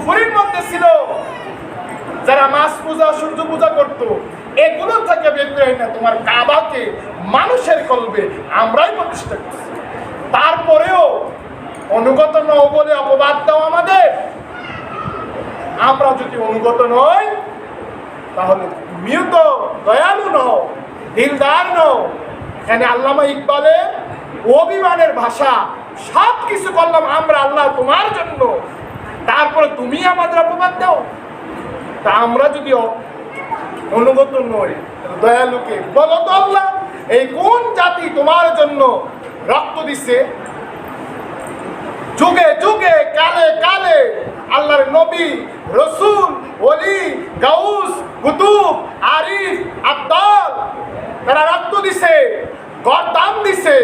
কুফুরির মধ্যে ছিল। যারা মাছ পূজা, সূর্য পূজা করত, এগুলো থেকে বের না তোমার কাবাকে মানুষের কলবে, আমরাই প্রতিষ্ঠা করছি। তারপরেও অনুগত নও বলে অপবাদ দাও আমাদের। আমরা যদি অনুগত নই, তাহলে তুমিও দয়ালু নও, দিলদার নও। এখানে আল্লামা ইকবালের অভিমানের ভাষা সব কিছু করলাম আমরা আল্লাহ তোমার জন্য। তারপরে তুমি আমাদের অপবাদ দাও। তা আমরা যদি অনুগত নই দয়ালুকে বলো তো আল্লাহ, এই কোন জাতি তোমার জন্য রক্ত দিছে? যুগে যুগে, কালে কালে আল্লাহর নবী, রসুল, ওলি, গাউস, কুতুব, আরিফ, আব্দাল, তারা রক্ত দিছে, গরদান দিছে।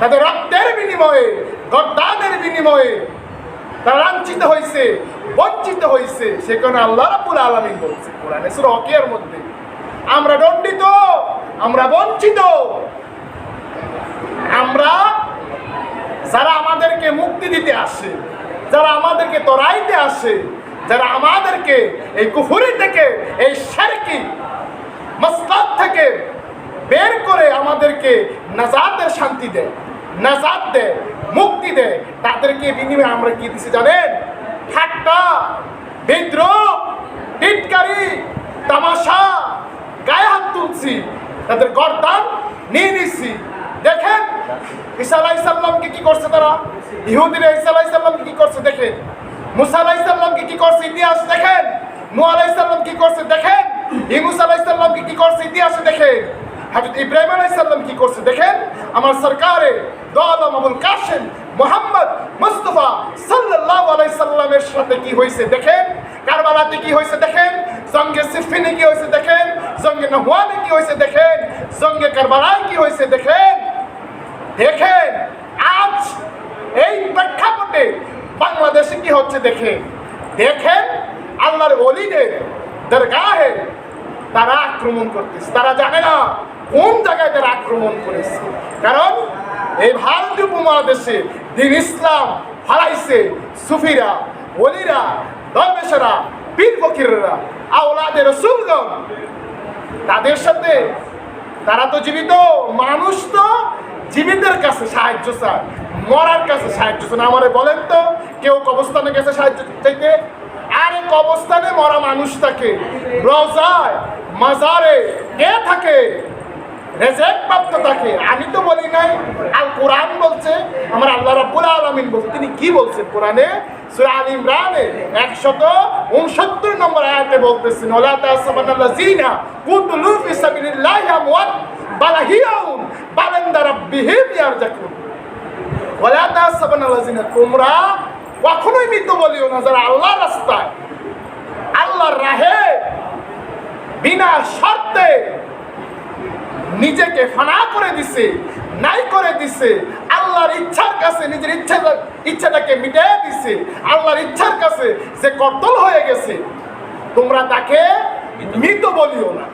তাদের রক্তের বিনিময়ে, গরদানের বিনিময়ে তারা লাঞ্ছিত হয়েছে বঞ্চিত হয়েছে সেখানে আল্লাহ রাব্বুল আলামিন বলছে, কোরআনে সূরা মধ্যে, আমরা দণ্ডিত, আমরা বঞ্চিত, আমরা যারা আমাদেরকে মুক্তি দিতে আসে, যারা আমাদেরকে তরাইতে আসে, যারা আমাদেরকে এই কুফুরি থেকে, এই শারকি মসলাদ থেকে বের করে আমাদেরকে নাজাতের শান্তি দেয়। নাজাত দেয় মুক্তি দেয় তাদেরকে বিনিময়ে আমরা কি দিছি জানেন? ঠাট্টা, বিদ্রোহ, টিটকারি, তামাশা, গায়ে হাত তুলছি। তাদের গরদান নিয়ে নিছি। দেখেন, ঈসা আলাইসাল্লামকে কি করছে তারা? ইহুদিরা ঈসা আলাইসাল্লামকে কি করছে দেখেন? মুসা আলাইসাল্লামকে কি করছে ইতিহাস দেখেন? নু আলাইসাল্লাম কি করছে দেখেন? ইমুস আলাইসাল্লামকে কি করছে ইতিহাসে দেখেন? হাজরত ইব্রাহিম আলাইসাল্লাম কি করছে দেখেন? আমার সরকারে দোয়ালাম আবুল কাশেম মোহাম্মদ মুস্তফা সাল্লাল্লাহু আলাইহি সাল্লামের সাথে কি হয়েছে দেখেন? কারবালাতে কি হয়েছে দেখেন? জঙ্গে সিফিনে কি হয়েছে দেখেন? জঙ্গে নহওয়ানে কি হয়েছে দেখেন? জঙ্গে কারবালায় কি হয়েছে দেখেন? দেখেন, আজ এই প্রেক্ষাপটে বাংলাদেশে কি হচ্ছে দেখেন? দেখেন, আল্লাহর অলিদের দরগাহে তারা আক্রমণ করতেছে। তারা জানে না কোন জায়গায় তারা আক্রমণ করেছে? কারণ এই ভারতীয় উপমহাদেশে দিন ইসলাম হারাইছে সুফিরা অলিরা দরবেশেরা পীর ফকিররা, আওলাদের রসুলগণ। তাদের সাথে তারা তো জীবিত, মানুষ তো জীবিতের কাছে সাহায্য চায়, মরার কাছে সাহায্য চায়। আমারে বলেন তো, কেউ কবস্থানে গেছে সাহায্য চাইতে? আরে কবস্থানে মরা মানুষ থাকে, রোজায়, মাজারে কে থাকে? রেজেক প্রাপ্ত আমি তো বলি নাই কোরআন বলছে, আমার আল্লাহ রাব্বুল আলামিন বলছে। তিনি কি বলছেন কোরআনে? সূরা আল ইমরানে 169 নম্বর আয়াতে বলতেছেন ওয়ালা তাসাবানাল্লাযিনা কুতুলু ফি সাবিলিল্লাহি আমওয়াত, বাল হিয়াউন, বালান্দা রাব্বিহিম ইয়ারজাকুন। ওয়ালা তাসাবানাল্লাযিনা তোমরা কখনোই মৃত বলিও না, যারা আল্লাহর রাস্তায়, আল্লাহর রাহে, বিনা শর্তে নিজেকে ফানা করে দিছে, নাই করে দিছে, আল্লাহর ইচ্ছার কাছে নিজের ইচ্ছা, ইচ্ছাটাকে মিটিয়ে দিছে, আল্লাহর ইচ্ছার কাছে যে কর্তল হয়ে গেছে, তোমরা তাকে মৃত বলিও না।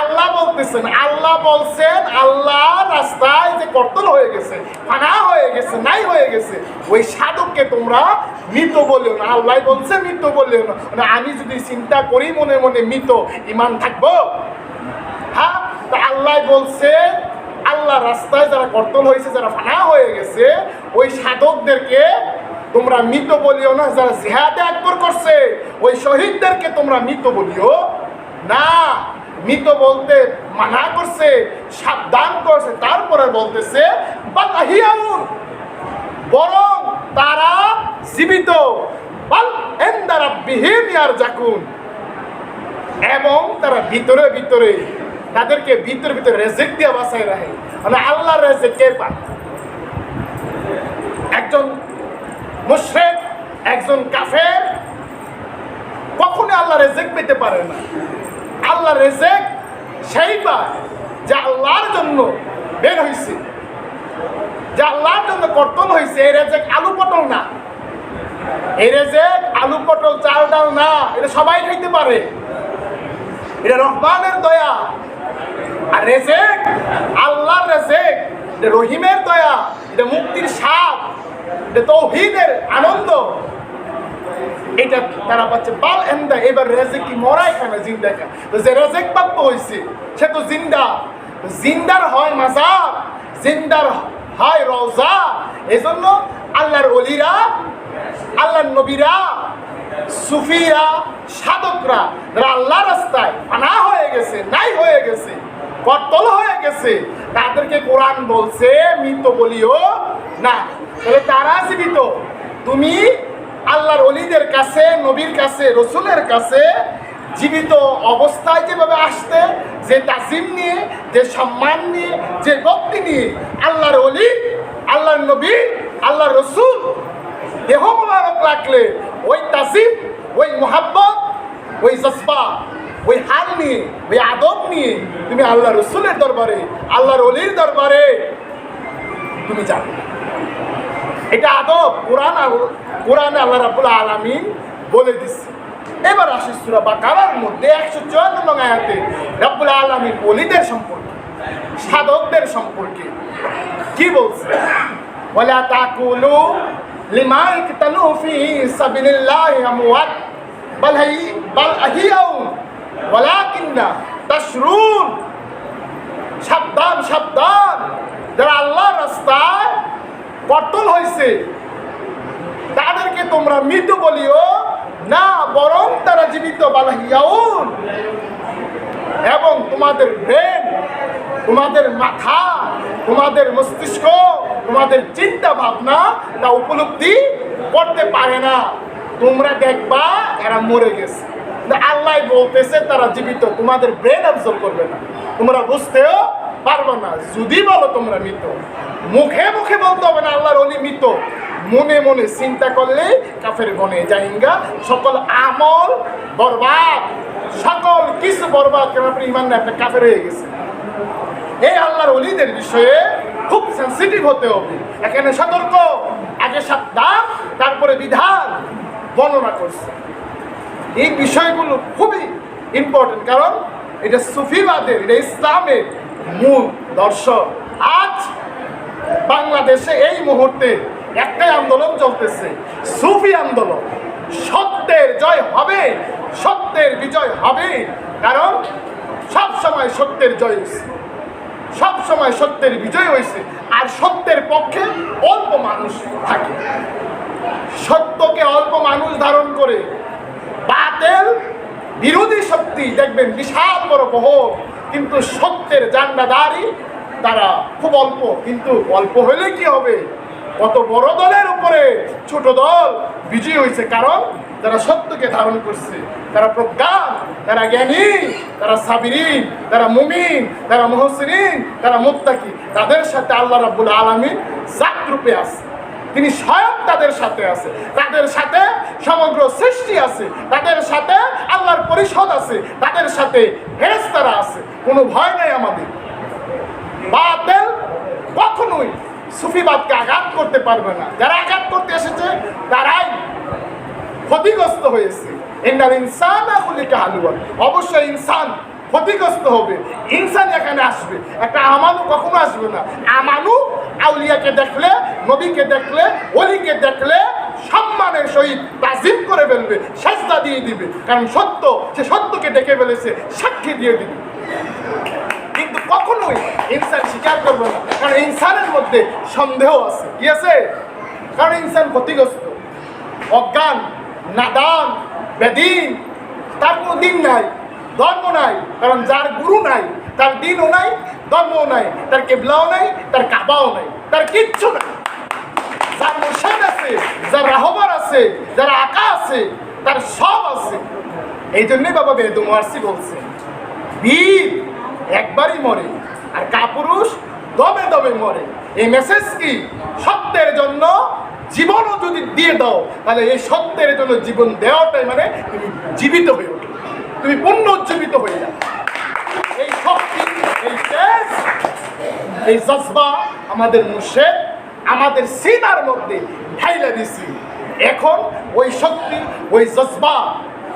আল্লাহ বলতেছেন, আল্লাহ বলছেন, আল্লাহ রাস্তায় যে কর্তল হয়ে গেছে ফানা হয়ে গেছে, নাই হয়ে গেছে, ওই সাধককে তোমরা মৃত বলিও না। আল্লাহ বলছে মৃত বলিও না। মানে আমি যদি চিন্তা করি মনে মনে মৃত, ইমান থাকব? হ্যাঁ? তা আল্লাহ বলছে, আল্লাহ রাস্তায় যারা কর্তন হয়েছে, যারা ফানা হয়ে গেছে, ওই সাধকদেরকে তোমরা মৃত বলিও না, যারা জিহাদে আকবর করছে, ওই শহীদদেরকে তোমরা মৃত বলিও না। মৃত বলতে মানা করছে, সাবধান করছে, তারপরে বলতেছে বরং তারা জীবিত। এবং তারা ভিতরে ভিতরে তাদেরকে ভিতরে ভিতরে রেজেক দিয়ে বাসায় রাখে। মানে আল্লাহর রেজেক কে পায়? একজন মুশরিক, একজন কাফের কখনো আল্লাহ রেজেক পেতে পারে না। আল্লাহ রেজেক সেই পায় যে আল্লাহর জন্য বের হয়েছে যে আল্লাহর জন্য কর্তন হয়েছে এই রেজেক আলু পটল না। এই রেজেক আলু পটল, চাল ডাল না, এটা সবাই খাইতে পারে। এটা রহমানের দয়া। আর রেজেক, আল্লাহর রেজেক, এটা রহিমের দয়া, এটা মুক্তির স্বাদ, এটা তৌহিদের আনন্দ। এটা তারা পাচ্ছে বাল এন্দা, এবার রেজেক কি মরা এখানে জিন্দা যে রেজেক প্রাপ্ত হয়েছে সে তো জিন্দা। জিন্দার হয় মাজার, জিন্দার হয় রওজা। এজন্য আল্লাহর অলিরা আল্লাহর নবীরা, সুফিরা, সাধকরা, যারা আল্লাহ রাস্তায় ফানা হয়ে গেছে, নাই হয়ে গেছে কর্তল হয়ে গেছে। তাদেরকে কোরআন বলছে, মৃত বলিও না। তাহলে তারা জীবিত। তুমি আল্লাহর অলিদের কাছে, নবীর কাছে, রসুলের কাছে জীবিত অবস্থায় যেভাবে আসতে, যে তাজিম নিয়ে, যে সম্মান নিয়ে, যে ভক্তি নিয়ে আল্লাহর অলি আল্লাহর নবী, আল্লাহর রসুল দেহ মোবারক রাখলে, ওই তাজিম, ওই মোহাব্বত, ওই জজবা, ওই হাল নিয়ে, ওই আদব নিয়ে তুমি আল্লাহ রসুলের দরবারে, আল্লাহর অলির দরবারে তুমি যাবে এটা আদব, কোরআন কোরআন আল্লাহ রাবুল আলামিন বলে দিচ্ছে এবার আসি সুরা বাকারার মধ্যে একশো চুয়ান্ন আয়াতে, রাব্বুল আলামিন অলিদের সম্পর্কে, সাধকদের সম্পর্কে কি বলছে? তাকুলু লিমা ইকতালু ফি সাবিলিল্লাহি আমওয়াত, বাল হাই, বাল আহিয়াউন ওয়ালাকিন্না তাশরুন। সাবধান সাবধান। যারা আল্লাহর রাস্তায় পটল হয়েছে তাদেরকে তোমরা মৃত বলিও না, বরং তারা জীবিত বালাহিয়াউন এবং তোমাদের ব্রেন, তোমাদের মাথা, তোমাদের মস্তিষ্ক, তোমাদের চিন্তা ভাবনা তা উপলব্ধি করতে পারে না। তোমরা দেখবা এরা মরে গেছে। আল্লাহ বলতেছে, তারা জীবিত। তোমাদের ব্রেন অবজর্ভ করবে না। তোমরা বুঝতেও পারবে না, যদি বলো তোমরা মৃত। মুখে মুখে বলতে হবে না, আল্লাহর অলি মৃত। মনে মনে চিন্তা করলে কাফের গনে যাইঙ্গা। সকল আমল বরবাদ। সকল কিছু বরবাদ কেন আপনি ইমান না একটা কাফের হয়ে গেছে এই আল্লাহর অলিদের বিষয়ে খুব সেন্সিটিভ হতে হবে। এখানে সতর্ক। আগে সাবধান, তারপরে বিধান বর্ণনা করছে। এই বিষয়গুলো খুবই ইম্পর্টেন্ট কারণ এটা সুফিবাদের, এটা ইসলামের মূল দর্শন আজ বাংলাদেশে এই মুহূর্তে একটাই আন্দোলন চলতেছে, সুফি আন্দোলন। সত্যের জয় হবে, সত্যের বিজয় হবে, কারণ সব সময় সত্যের জয় হয়েছে সব সময় সত্যের বিজয় হয়েছে আর সত্যের পক্ষে অল্প মানুষ থাকে। সত্যকে অল্প মানুষ ধারণ করে বাতেল, বিরোধী শক্তি দেখবেন বিশাল বড় বহর কিন্তু সত্যের জান্ডাদারি তারা খুব অল্প, কিন্তু অল্প হলে কি হবে? কত বড় দলের উপরে ছোট দল বিজয়ী হয়েছে কারণ তারা সত্যকে ধারণ করছে। তারা প্রজ্ঞান, তারা জ্ঞানী, তারা সাবিরিন, তারা মুমিন, তারা মহসিন তারা মুক্তাকি তাদের সাথে আল্লাহ রাব্বুল আলমিন জাত রূপে আছে। তিনি স্বয়ং তাদের সাথে আছে। তাদের সাথে সমগ্র সৃষ্টি আছে। তাদের সাথে আল্লাহর পরিষদ আছে। তাদের সাথে ফেরেস্তারা আছে। কোনো ভয় নাই আমাদের। বাতেল কখনোই সুফিবাদকে আঘাত করতে পারবে না। যারা আঘাত করতে এসেছে, তারাই ক্ষতিগ্রস্ত হয়েছে। ইন্নাল ইনসান অবশ্যই ইনসান ক্ষতিগ্রস্ত হবে। ইনসান এখানে আসবে। একটা আমানু কখনো আসবে না। আমানু আউলিয়াকে দেখলে, নবীকে দেখলে অলিকে দেখলে সম্মানের সহিত তাজিম করে ফেলবে, সাজদা দিয়ে দিবে। কারণ সত্য সে সত্যকে ডেকে ফেলেছে, সাক্ষী দিয়ে দিবে। কিন্তু কখনোই ইনসান স্বীকার করবে না। কারণ ইনসানের মধ্যে সন্দেহ আছে। কি আছে? কারণ ইনসান ক্ষতিগ্রস্ত। অজ্ঞান, নাদান, বেদিন, তার কোনো দিন নাই। ধর্ম নাই, কারণ যার গুরু নাই, তার দিনও নাই, ধর্মও নাই, তার কেবলাও নাই, তার কাবাও নাই, তার কিচ্ছু নাই। যার মুর্শাদ আছে, যার রাহবার আছে, যার আকা আছে, তার সব আছে। এই জন্যই বাবা বেদু মার্সি বলছে, বীর একবারই মরে, আর কাপুরুষ দমে দমে মরে। এই মেসেজ কি? সত্যের জন্য জীবনও যদি দিয়ে দাও, তাহলে এই সত্যের জন্য জীবন দেওয়াটাই মানে তুমি জীবিত হয়ে তুমি পূর্ণ উজ্জীবিত হয়ে যাও। এই শক্তি, এই তেজ, এই জজবা আমাদের মুর্শেদ, আমাদের সিনার মধ্যে ঢাইলা দিছি এখন ওই শক্তি, ওই জজবা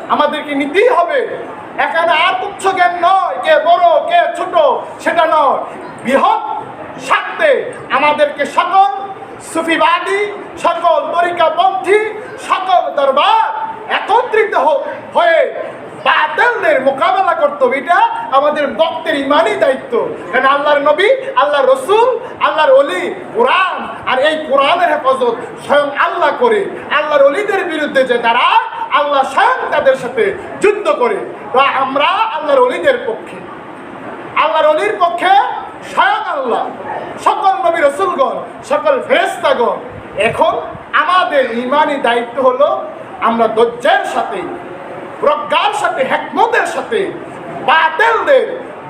আমাদেরকে নিতেই হবে। এখানে আর তুচ্ছ জ্ঞান নয়, কে বড়, কে ছোট, সেটা নয়। বৃহৎ স্বার্থে আমাদেরকে সকল সুফিবাদী, সকল তরিকাপন্থী, সকল দরবার হ- হয়ে বাতিলদের মোকাবেলা করতে এটা আমাদের ভক্তের ইমানই দায়িত্ব। কারণ আল্লাহর নবী, আল্লাহর রসুল, আল্লাহর অলি কোরআন, আর এই কোরআনের হেফাজত স্বয়ং আল্লাহ করে। আল্লাহর অলিদের বিরুদ্ধে যে তারা আল্লাহ স্বয়ং তাদের সাথে যুদ্ধ করে। তো আমরা আল্লাহর অলিদের পক্ষে। আল্লাহর অলির পক্ষে স্বয়ং আল্লাহ। সকল নবী রসুলগণ, সকল ফেরেস্তাগণ এখন আমাদের ইমানি দায়িত্ব হলো আমরা ধৈর্যের সাথে প্রজ্ঞার সাথে, হেকমতের সাথে, বাতেলদের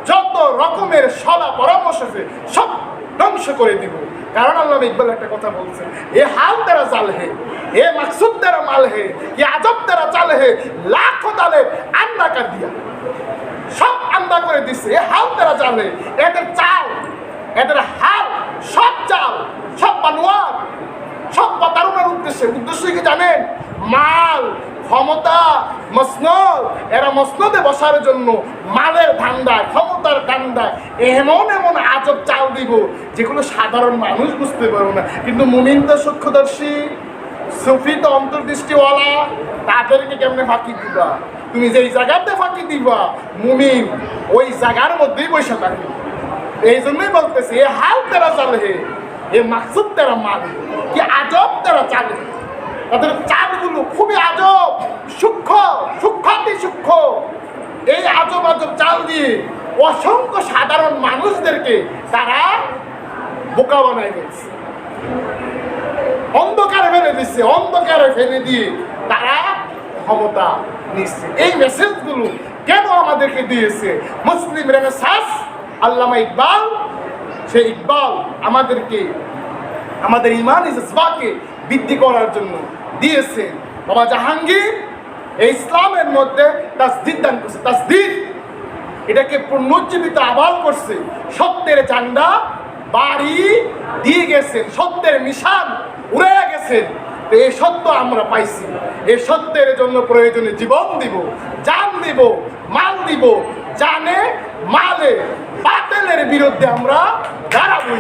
যত রকমের সলা পরামর্শ আছে, সব ধ্বংস করে দিব। কারণ আল্লাহ ইকবাল একটা কথা বলছে এ হাল তেরা জাল হে, এ মাকসুদ তেরা মাল হে, এ আজব তেরা চাল হে, লাখো তালে আন্না কার দিয়া। সব আন্দা করে দিচ্ছে এ হাল তারা জানে এদের চাল, এদের হাল, সব চাল, সব বানোয়ার, সব প্রতারণার উদ্দেশ্যে উদ্দেশ্য কি জানেন? মাল, ক্ষমতা, মসনদ, এরা মসনদে বসার জন্য মালের ধান্দা ক্ষমতার ধান্দা এমন এমন আজব চাল দিব যেগুলো সাধারণ মানুষ বুঝতে পারব না। কিন্তু মুমিন তো সূক্ষ্মদর্শী, সুফি তো অন্তর্দৃষ্টিওয়ালা, তাদেরকে কেমনে ফাঁকি দিবা? তুমি যেই জায়গাতে ফাঁকি দিবা, মুমিন ওই জায়গার মধ্যেই বসে থাকবে। এই জন্যই বলতেছি, এ হাল তেরা চালে এ মাকসুদ তেরা মাল কি আজব তেরা চালে তাদের চালগুলো খুবই আজব, সূক্ষ্ম, সূক্ষ্মাতি সূক্ষ্ম। এই আজব আজব চাল দিয়ে অসংখ্য সাধারণ মানুষদেরকে তারা বোকা বানায় গেছে অন্ধকারে ফেলে দিচ্ছে, অন্ধকারে ফেলে দিয়ে তারা ক্ষমতা নিচ্ছে। এই মেসেজগুলো কেন আমাদেরকে দিয়েছে? মুসলিম রেনেসাস আল্লামা ইকবাল সে ইকবাল আমাদেরকে, আমাদের ইমান ইসবাকে বৃদ্ধি করার জন্য দিয়েছে। বাবা জাহাঙ্গীর, এই ইসলামের মধ্যে তাসদিদ দান করছে। তাসদিদ, এটাকে পুনর্জীবিত আবাল করছে। সত্যের ঝান্ডা বাড়ি দিয়ে গেছেন সত্যের নিশান উড়ে গেছেন তো এই সত্য আমরা পাইছি। এই সত্যের জন্য প্রয়োজনে জীবন দিব, জান দিব, মাল দিব। জানে, মালে, বাতেলের বিরুদ্ধে আমরা দাঁড়াবো।